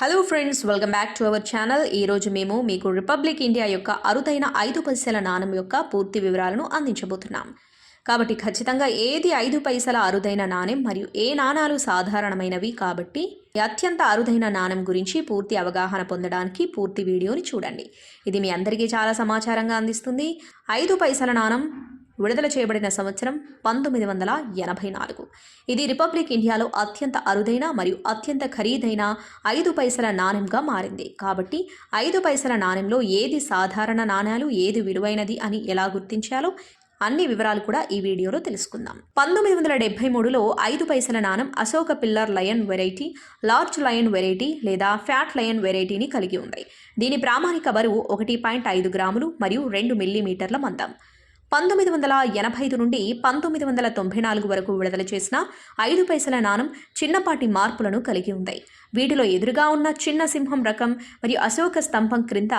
Hello friends welcome back to our channel ఈరోజు మేము మీకు రిపబ్లిక్ ఇండియా యొక్క అరుదైన ఐదు పైసల నాణం యొక్క పూర్తి వివరాలను అందించబోతున్నాం. కాబట్టి ఖచ్చితంగా ఏది ఐదు పైసల అరుదైన నాణెం మరియు ఏ నాణాలు సాధారణమైనవి కాబట్టి అత్యంత అరుదైన నాణెం గురించి పూర్తి అవగాహన పొందడానికి పూర్తి వీడియోని చూడండి. ఇది మీ అందరికీ చాలా సమాచారంగా అందిస్తుంది. ఐదు పైసల నాణం విడుదల చేయబడిన సంవత్సరం పంతొమ్మిది వందల ఎనభై నాలుగు. ఇది రిపబ్లిక్ ఇండియాలో అత్యంత అరుదైన మరియు అత్యంత ఖరీదైన ఐదు పైసల నాణెంగా మారింది. కాబట్టి ఐదు పైసల నాణెంలో ఏది సాధారణ నాణ్యాలు ఏది విలువైనది అని ఎలా గుర్తించాలో అన్ని వివరాలు కూడా ఈ వీడియోలో తెలుసుకుందాం. పంతొమ్మిది వందల డెబ్బై మూడులో ఐదు పైసల నాణం Ashoka pillar lion variety large lion variety లేదా ఫ్యాట్ లయన్ వెరైటీని కలిగి ఉంది. దీని ప్రామాణిక బరువు ఒకటి పాయింట్ ఐదు గ్రాములు మరియు రెండు మిల్లీమీటర్ల మందం. పంతొమ్మిది వందల ఎనభై ఐదు నుండి పంతొమ్మిది వందల తొంభై నాలుగు వరకు విడుదల చేసిన ఐదు పైసల నాణం చిన్నపాటి మార్పులను కలిగి ఉంది. వీటిలో ఎదురుగా ఉన్న చిన్న సింహం రకం మరియు అశోక స్తంభం క్రింద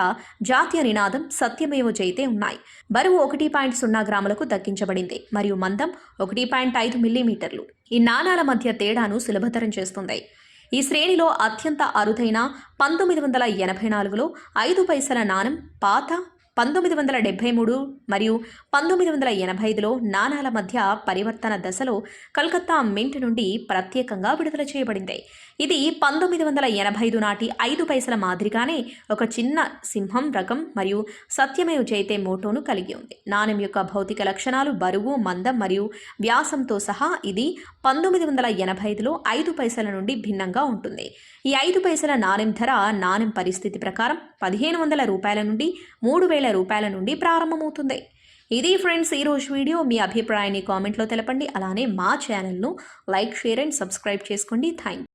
జాతీయ నినాదం సత్యమేవ జైతే ఉన్నాయి. బరువు ఒకటి పాయింట్ సున్నా గ్రాములకు దక్కించబడింది మరియు మందం ఒకటి పాయింట్ ఐదు మిల్లీమీటర్లు. ఈ నాణాల మధ్య తేడాను సులభతరం చేస్తుంది. ఈ శ్రేణిలో అత్యంత అరుదైన పంతొమ్మిది వందల ఎనభై నాలుగులో ఐదు పైసల నాణం పాత పంతొమ్మిది వందల డెబ్బై మూడు మరియు పంతొమ్మిది వందల ఎనభై ఐదులో నాణాల మధ్య పరివర్తన దశలో కలకత్తా మింట్ నుండి ప్రత్యేకంగా విడుదల చేయబడింది. ఇది పంతొమ్మిది వందల ఎనభై ఐదు నాటి ఐదు పైసల మాదిరిగానే ఒక చిన్న సింహం రకం మరియు సత్యమేవ్ జైతే మోటోను కలిగి ఉంది. నాణెం యొక్క భౌతిక లక్షణాలు బరువు మందం మరియు వ్యాసంతో సహా ఇది పంతొమ్మిది వందల ఎనభై ఐదులో ఐదు పైసల నుండి భిన్నంగా ఉంటుంది. ఈ ఐదు పైసల నాణెం ధర నాణెం పరిస్థితి ప్రకారం పదిహేను వందల రూపాయల నుండి మూడు వేల రూపాయల నుండి ప్రారంభమవుతుంది. ఇది ఫ్రెండ్స్ ఈరోజు వీడియో. మీ అభిప్రాయాన్ని కామెంట్లో తెలపండి. అలానే మా ఛానల్ను లైక్ షేర్ అండ్ సబ్స్క్రైబ్ చేసుకోండి. థ్యాంక్